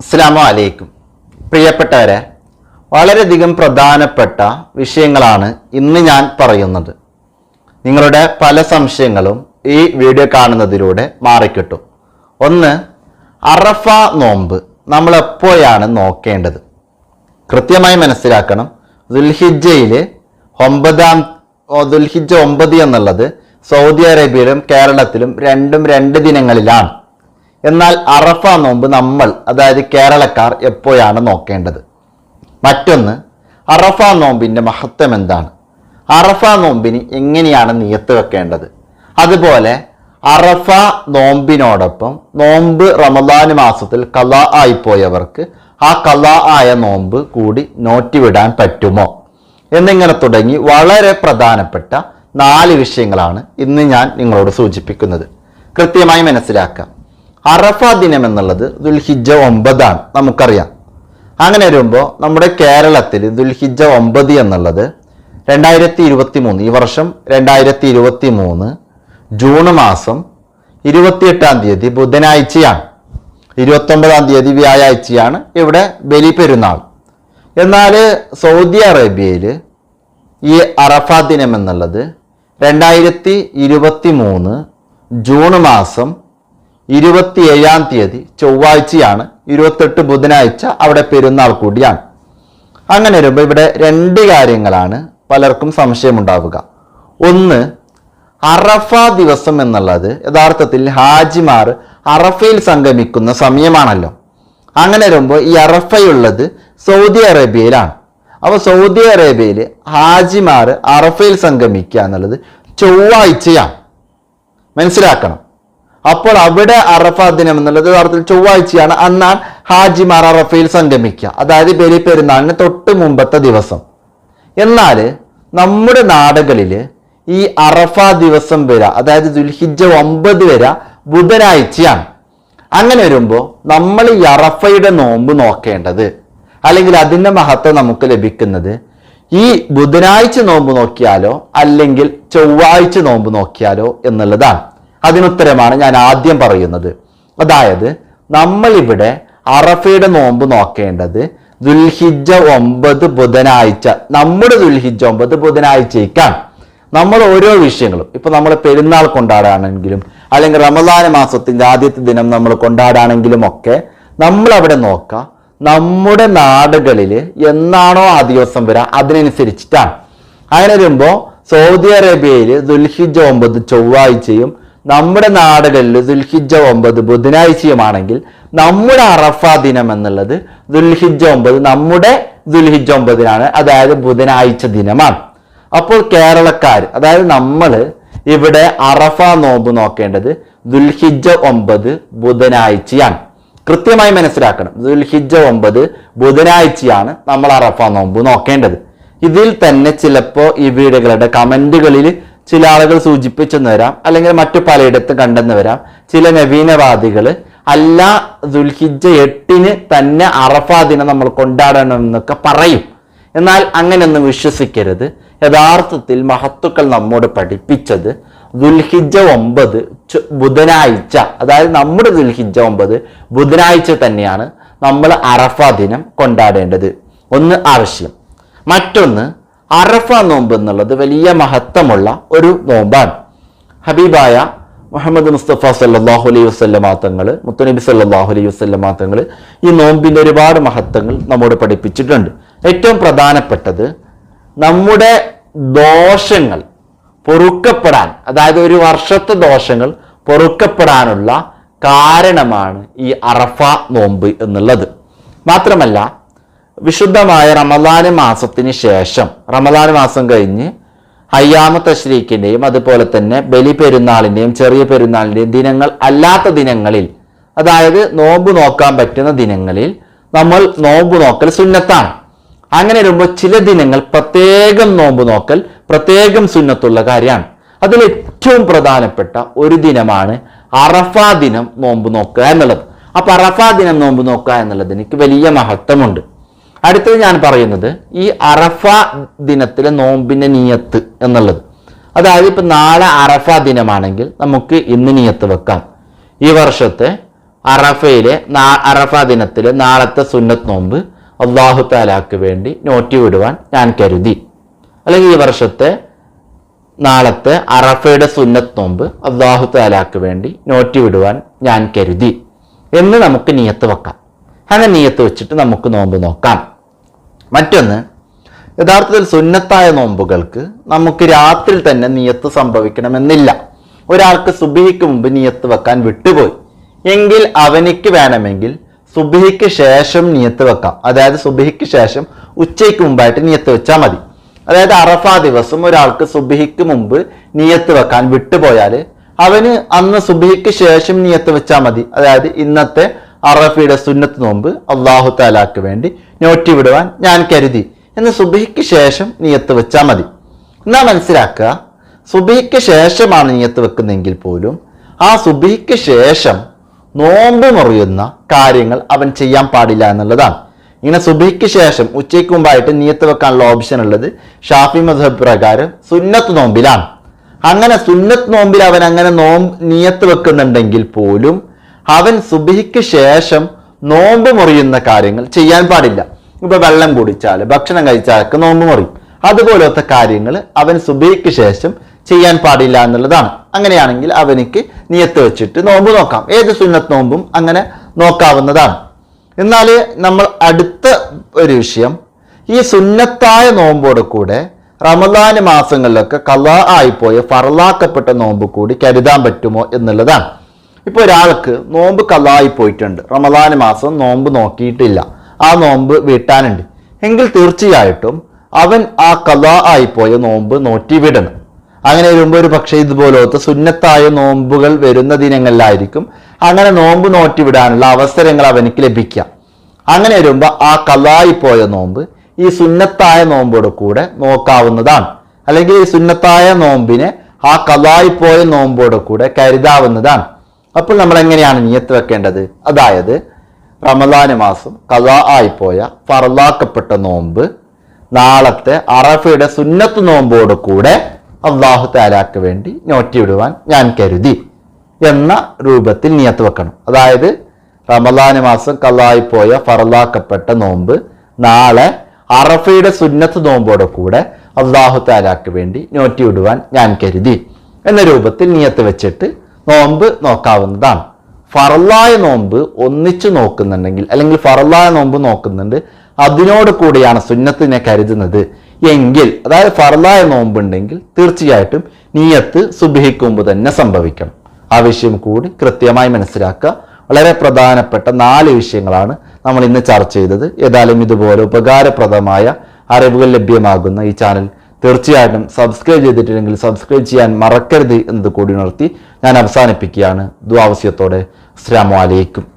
അസ്സാം വലൈക്കും പ്രിയപ്പെട്ടവരെ വളരെയധികം പ്രധാനപ്പെട്ട വിഷയങ്ങളാണ് ഇന്ന് ഞാൻ പറയുന്നത്. നിങ്ങളുടെ പല സംശയങ്ങളും ഈ വീഡിയോ കാണുന്നതിലൂടെ മാറിക്കിട്ടും. ഒന്ന് അറഫ നോമ്പ് നമ്മൾ എപ്പോഴാണ് നോക്കേണ്ടത്? കൃത്യമായി മനസ്സിലാക്കണം. ദുൽഹിജയിൽ ഒമ്പതാം ദുൽഹിജ ഒമ്പത് എന്നുള്ളത് സൗദി അറേബ്യയിലും കേരളത്തിലും രണ്ടും രണ്ട് ദിനങ്ങളിലാണ്. എന്നാൽ അറഫ നോമ്പ് നമ്മൾ അതായത് കേരളക്കാർ എപ്പോഴാണ് നോക്കേണ്ടത്? മറ്റൊന്ന് അറഫ നോമ്പിന്റെ മഹത്വം എന്താണ്? അറഫ നോമ്പിന് എങ്ങനെയാണ് നിയത്ത് വെക്കേണ്ടത്? അതുപോലെ അറഫ നോമ്പിനോടൊപ്പം നോമ്പ് റമദാൻ മാസത്തിൽ കല ആയിപ്പോയവർക്ക് ആ കല ആയ നോമ്പ് കൂടി നോറ്റിവിടാൻ പറ്റുമോ? എന്നിങ്ങനെ തുടങ്ങി വളരെ പ്രധാനപ്പെട്ട നാല് വിഷയങ്ങളാണ് ഇന്ന് ഞാൻ നിങ്ങളോട് സൂചിപ്പിക്കുന്നത്. കൃത്യമായി മനസ്സിലാക്കാം. അറഫ ദിനം എന്നുള്ളത് ദുൽഹിജ ഒമ്പതാണ് നമുക്കറിയാം. അങ്ങനെ വരുമ്പോൾ നമ്മുടെ കേരളത്തിൽ ദുൽഹിജ ഒമ്പത് എന്നുള്ളത് രണ്ടായിരത്തി ഇരുപത്തി മൂന്ന് ഈ വർഷം രണ്ടായിരത്തി ഇരുപത്തി മൂന്ന് ജൂൺ മാസം ഇരുപത്തിയെട്ടാം തീയതി ബുധനാഴ്ചയാണ്. ഇരുപത്തൊമ്പതാം തീയതി വ്യാഴാഴ്ചയാണ് ഇവിടെ ബലി പെരുന്നാൾ. എന്നാൽ സൗദി അറേബ്യയിൽ ഈ അറഫ ദിനം എന്നുള്ളത് രണ്ടായിരത്തി ഇരുപത്തി മൂന്ന് ജൂൺ മാസം ഇരുപത്തിയേഴാം തീയതി ചൊവ്വാഴ്ചയാണ് ഇരുപത്തെട്ട് ബുധനാഴ്ച അവിടെ പെരുന്നാൾ കൂടിയാണ്. അങ്ങനെ വരുമ്പോൾ ഇവിടെ രണ്ട് കാര്യങ്ങളാണ് പലർക്കും സംശയമുണ്ടാവുക. ഒന്ന് അറഫ ദിവസം എന്നുള്ളത് യഥാർത്ഥത്തിൽ ഹാജിമാർ അറഫയിൽ സംഗമിക്കുന്ന സമയമാണല്ലോ. അങ്ങനെ വരുമ്പോൾ ഈ അറഫയുള്ളത് സൗദി അറേബ്യയിലാണ്. അപ്പോൾ സൗദി അറേബ്യയിൽ ഹാജിമാർ അറഫയിൽ സംഗമിക്കുക എന്നുള്ളത് ചൊവ്വാഴ്ചയാണ്. മനസ്സിലാക്കണം. അപ്പോൾ അവിടെ അറഫ ദിനം എന്നുള്ളത് യഥാർത്ഥത്തിൽ ചൊവ്വാഴ്ചയാണ്. അന്നാണ് ഹാജിമാർ അറഫയിൽ സംഗമിക്കുക. അതായത് ബലി പെരുന്നാളിന് തൊട്ട് മുമ്പത്തെ ദിവസം. എന്നാൽ നമ്മുടെ നാടുകളിൽ ഈ അറഫ ദിവസം വരെ അതായത് ദുൽഹിജ ഒമ്പത് വരെ ബുധനാഴ്ചയാണ്. അങ്ങനെ വരുമ്പോൾ നമ്മൾ ഈ അറഫയുടെ നോമ്പ് നോക്കേണ്ടത് അല്ലെങ്കിൽ അതിന്റെ മഹത്വം നമുക്ക് ലഭിക്കുന്നത് ഈ ബുധനാഴ്ച നോമ്പ് നോക്കിയാലോ അല്ലെങ്കിൽ ചൊവ്വാഴ്ച നോമ്പ് നോക്കിയാലോ എന്നുള്ളതാണ്. അതിനുത്തരമാണ് ഞാൻ ആദ്യം പറയുന്നത്. അതായത് നമ്മളിവിടെ അറഫയുടെ നോമ്പ് നോക്കേണ്ടത് ദുൽഹിജ ഒമ്പത് ബുധനാഴ്ച. നമ്മുടെ ദുൽഹിജ ഒമ്പത് ബുധനാഴ്ചയ്ക്കാണ്. നമ്മൾ ഓരോ വിഷയങ്ങളും ഇപ്പൊ നമ്മൾ പെരുന്നാൾ കൊണ്ടാടാണെങ്കിലും അല്ലെങ്കിൽ റമദാന മാസത്തിന്റെ ആദ്യത്തെ ദിനം നമ്മൾ കൊണ്ടാടാണെങ്കിലും ഒക്കെ നമ്മൾ അവിടെ നോക്കുക നമ്മുടെ നാടുകളിൽ എന്നാണോ ആ ദിവസം വരാ അതിനനുസരിച്ചിട്ടാണ്. അങ്ങനെ വരുമ്പോൾ സൗദി അറേബ്യയിൽ ദുൽഹിജ ഒമ്പത് ചൊവ്വാഴ്ചയും നമ്മുടെ നാടുകളിൽ ദുൽഹിജ ഒമ്പത് ബുധനാഴ്ചയുമാണെങ്കിൽ നമ്മുടെ അറഫ ദിനം എന്നുള്ളത് ദുൽഹിജ ഒമ്പത് നമ്മുടെ ദുൽഹിജ ഒമ്പതിനാണ്. അതായത് ബുധനാഴ്ച ദിനമാണ്. അപ്പോൾ കേരളക്കാർ അതായത് നമ്മൾ ഇവിടെ അറഫ നോമ്പ് നോക്കേണ്ടത് ദുൽഹിജ ഒമ്പത് ബുധനാഴ്ചയാണ്. കൃത്യമായി മനസ്സിലാക്കണം. ദുൽഹിജ ഒമ്പത് ബുധനാഴ്ചയാണ് നമ്മൾ അറഫ നോമ്പ് നോക്കേണ്ടത്. ഇതിൽ തന്നെ ചിലപ്പോൾ ഈ വീടുകളുടെ കമന്റുകളിൽ ചില ആളുകൾ സൂചിപ്പിച്ചെന്ന് വരാം അല്ലെങ്കിൽ മറ്റു പലയിടത്തും കണ്ടെന്ന് വരാം. ചില നവീനവാദികൾ അല്ല ദുൽഹിജ എട്ടിന് തന്നെ അറഫാ ദിനം നമ്മൾ കൊണ്ടാടണം എന്നൊക്കെ പറയും. എന്നാൽ അങ്ങനെയൊന്നും വിശ്വസിക്കരുത്. യഥാർത്ഥത്തിൽ മഹത്തുക്കൾ നമ്മോട് പഠിപ്പിച്ചത് ദുൽഹിജ ഒമ്പത് ബുധനാഴ്ച അതായത് നമ്മുടെ ദുൽഹിജ ഒമ്പത് ബുധനാഴ്ച തന്നെയാണ് നമ്മൾ അറഫ ദിനം കൊണ്ടാടേണ്ടത്. ഒന്ന് ആവശ്യം മറ്റൊന്ന് അറഫ നോമ്പ് എന്നുള്ളത് വലിയ മഹത്വമുള്ള ഒരു നോമ്പാണ്. ഹബീബായ മുഹമ്മദ് മുസ്തഫ സല്ലാഹു അലൈഹി മാത്തങ്ങൾ മുത്തുനബി സല്ലാഹു അലൈഹി മാത്തങ്ങൾ ഈ നോമ്പിന്റെ ഒരുപാട് മഹത്വങ്ങൾ നമ്മോട് പഠിപ്പിച്ചിട്ടുണ്ട്. ഏറ്റവും പ്രധാനപ്പെട്ടത് നമ്മുടെ ദോഷങ്ങൾ പൊറുക്കപ്പെടാൻ അതായത് ഒരു വർഷത്തെ ദോഷങ്ങൾ പൊറുക്കപ്പെടാനുള്ള കാരണമാണ് ഈ അറഫ നോമ്പ് എന്നുള്ളത്. മാത്രമല്ല വിശുദ്ധമായ റമദാന് മാസത്തിന് ശേഷം റമദാൻ മാസം കഴിഞ്ഞ് അയ്യാമ തശ്രീക്കിന്റെയും അതുപോലെ തന്നെ ബലി പെരുന്നാളിന്റെയും ചെറിയ പെരുന്നാളിന്റെയും ദിനങ്ങൾ അല്ലാത്ത ദിനങ്ങളിൽ അതായത് നോമ്പ് നോക്കാൻ പറ്റുന്ന ദിനങ്ങളിൽ നമ്മൾ നോമ്പ് നോക്കൽ സുന്നത്താണ്. അങ്ങനെ വരുമ്പോൾ ചില ദിനങ്ങൾ പ്രത്യേകം നോമ്പ് നോക്കൽ പ്രത്യേകം സുന്നത്തുള്ള കാര്യമാണ്. അതിൽ ഏറ്റവും പ്രധാനപ്പെട്ട ഒരു ദിനമാണ് അറഫ ദിനം നോമ്പ് നോക്കുക എന്നുള്ളത്. അപ്പൊ അറഫ ദിനം നോമ്പ് നോക്കുക എന്നുള്ളതിന് വലിയ മഹത്വമുണ്ട്. അടുത്തത് ഞാൻ പറയുന്നത് ഈ അറഫ ദിനത്തിലെ നോമ്പിന്റെ നിയത്ത് എന്നുള്ളത്. അതായത് ഇപ്പം നാളെ അറഫ ദിനമാണെങ്കിൽ നമുക്ക് ഇന്ന് നിയത്ത് വെക്കാം. ഈ വർഷത്തെ അറഫയിലെ നാ- അറഫ ദിനത്തിലെ നാളത്തെ സുന്നത്ത് നോമ്പ് അള്ളാഹു താലാക്ക് വേണ്ടി നോറ്റി വിടുവാൻ ഞാൻ കരുതി. അല്ലെങ്കിൽ ഈ വർഷത്തെ നാളത്തെ അറഫയുടെ സുന്നത്ത് നോമ്പ് അള്ളാഹു താലാക്ക് വേണ്ടി നോറ്റി വിടുവാൻ ഞാൻ കരുതി. എന്ന് നമുക്ക് നിയത്ത് വെക്കാം. അങ്ങനെ നിയത്ത് വെച്ചിട്ട് നമുക്ക് നോമ്പ് നോക്കാം. മറ്റൊന്ന് യഥാർത്ഥത്തിൽ സുന്നത്തായ നോമ്പുകൾക്ക് നമുക്ക് രാത്രി തന്നെ നിയത്ത് സംഭവിക്കണമെന്നില്ല. ഒരാൾക്ക് സുബിഹിക്ക് മുമ്പ് നിയത്ത് വെക്കാൻ വിട്ടുപോയി. എങ്കിൽ അവനിക്ക് വേണമെങ്കിൽ സുബിഹിക്ക് ശേഷം നിയത്ത് വെക്കാം. അതായത് സുബിഹിക്ക് ശേഷം ഉച്ചയ്ക്ക് മുമ്പായിട്ട് നിയത്ത് വെച്ചാൽ മതി. അതായത് അറഫ ദിവസം ഒരാൾക്ക് സുബിഹിക്ക് മുമ്പ് നിയത്ത് വെക്കാൻ വിട്ടുപോയാൽ അവന് അന്ന് സുബിഹിക്ക് ശേഷം നിയത്ത് വെച്ചാൽ മതി. അതായത് ഇന്നത്തെ അറഫയുടെ സുന്നത്ത് നോമ്പ് അള്ളാഹു താലാക്ക് വേണ്ടി നോറ്റി വിടുവാൻ ഞാൻ കരുതി. എന്ന് സുബിഹിക്ക് ശേഷം നീയത്ത് വെച്ചാൽ മതി. എന്നാ മനസ്സിലാക്കുക? സുബിഹിക്ക് ശേഷമാണ് നീയത്ത് വെക്കുന്നതെങ്കിൽ പോലും ആ സുബിഹിക്ക് ശേഷം നോമ്പ് മുറിയുന്ന കാര്യങ്ങൾ അവൻ ചെയ്യാൻ പാടില്ല എന്നുള്ളതാണ്. ഇങ്ങനെ സുബിഹിക്ക് ശേഷം ഉച്ചയ്ക്ക് മുമ്പായിട്ട് നീയത്ത് വെക്കാനുള്ള ഓപ്ഷൻ ഉള്ളത് ഷാഫി മധബ് പ്രകാരം സുന്നത്ത് നോമ്പിലാണ്. അങ്ങനെ സുന്നത്ത് നോമ്പിൽ അവൻ അങ്ങനെ നോമ്പ് നീയത്ത് വെക്കുന്നുണ്ടെങ്കിൽ പോലും അവൻ സുബിഹിക്ക് ശേഷം നോമ്പ് മുറിയുന്ന കാര്യങ്ങൾ ചെയ്യാൻ പാടില്ല. ഇപ്പൊ വെള്ളം കുടിച്ചാൽ ഭക്ഷണം കഴിച്ചാലൊക്കെ നോമ്പ് മുറിയും. അതുപോലത്തെ കാര്യങ്ങൾ അവൻ സുബിഹിക്ക് ശേഷം ചെയ്യാൻ പാടില്ല എന്നുള്ളതാണ്. അങ്ങനെയാണെങ്കിൽ അവനിക്ക് നിയത്ത് വെച്ചിട്ട് നോമ്പ് നോക്കാം. ഏത് സുന്നത്ത് നോമ്പും അങ്ങനെ നോക്കാവുന്നതാണ്. എന്നാൽ നമ്മൾ അടുത്ത ഒരു വിഷയം ഈ സുന്നത്തായ നോമ്പോട് കൂടെ റമദാന് മാസങ്ങളിലൊക്കെ കലാ ആയിപ്പോയ ഫറലാക്കപ്പെട്ട നോമ്പ് കൂടി കരുതാൻ പറ്റുമോ എന്നുള്ളതാണ്. ഇപ്പോൾ ഒരാൾക്ക് നോമ്പ് കലായി പോയിട്ടുണ്ട്. റമദാൻ മാസം നോമ്പ് നോക്കിയിട്ടില്ല. ആ നോമ്പ് വീട്ടാനുണ്ട്. എങ്കിൽ തീർച്ചയായിട്ടും അവൻ ആ കലാ ആയിപ്പോയ നോമ്പ് നോറ്റി വിടണം. അങ്ങനെ വരുമ്പോൾ ഒരു പക്ഷേ ഇതുപോലത്തെ സുന്നത്തായ നോമ്പുകൾ വരുന്ന ദിനങ്ങളിലായിരിക്കും അങ്ങനെ നോമ്പ് നോറ്റി വിടാനുള്ള അവസരങ്ങൾ അവനിക്ക് ലഭിക്കാം അങ്ങനെ വരുമ്പോൾ ആ കലായിപ്പോയ പോയ നോമ്പ് ഈ സുന്നത്തായ നോമ്പോട് കൂടെ നോക്കാവുന്നതാണ്. അല്ലെങ്കിൽ ഈ സുന്നത്തായ നോമ്പിനെ ആ കലായിപ്പോയ പോയ നോമ്പോട് കൂടെ കരുതാവുന്നതാണ്. അപ്പോൾ നമ്മൾ എങ്ങനെയാണ് നിയത്ത് വെക്കേണ്ടത്? അതായത് റമദാന് മാസം കഥാ ആയിപ്പോയ ഫറലാക്കപ്പെട്ട നോമ്പ് നാളത്തെ അറഫയുടെ സുന്നത്ത് നോമ്പോട് കൂടെ അള്ളാഹു താലാക്ക് വേണ്ടി നോറ്റി വിടുവാൻ ഞാൻ കരുതി എന്ന രൂപത്തിൽ നിയത്ത് വെക്കണം. അതായത് റമദാന് മാസം കല്ലായിപ്പോയ ഫറലാക്കപ്പെട്ട നോമ്പ് നാളെ അറഫയുടെ സുന്നത്ത് നോമ്പോടെ കൂടെ അള്ളാഹു താലാക്ക് വേണ്ടി നോറ്റി വിടുവാൻ ഞാൻ കരുതി എന്ന രൂപത്തിൽ നിയത്ത് വെച്ചിട്ട് നോമ്പ് നോക്കാവുന്നതാണ്. ഫറല്ലായ നോമ്പ് ഒന്നിച്ചു നോക്കുന്നുണ്ടെങ്കിൽ അല്ലെങ്കിൽ ഫറല്ലായ നോമ്പ് നോക്കുന്നുണ്ട് അതിനോട് കൂടിയാണ് സുന്നത്തിനെ കരുതുന്നത്. എങ്കിൽ അതായത് ഫറലായ നോമ്പുണ്ടെങ്കിൽ തീർച്ചയായിട്ടും നീയത്ത് സുബിഹിക്കുമ്പ് തന്നെ സംഭവിക്കണം. ആ വിഷയം കൂടി കൃത്യമായി മനസ്സിലാക്കുക. വളരെ പ്രധാനപ്പെട്ട നാല് വിഷയങ്ങളാണ് നമ്മൾ ഇന്ന് ചർച്ച ചെയ്തത്. ഏതായാലും ഇതുപോലെ ഉപകാരപ്രദമായ അറിവുകൾ ലഭ്യമാകുന്ന ഈ ചാനൽ തീർച്ചയായിട്ടും സബ്സ്ക്രൈബ് ചെയ്തിട്ടില്ലെങ്കിൽ സബ്സ്ക്രൈബ് ചെയ്യാൻ മറക്കരുത് എന്ന് കൂടി ഉണർത്തി ഞാൻ അവസാനിപ്പിക്കുകയാണ്. ദ്വാവസ്യത്തോടെ അസ്സാം വലൈക്കും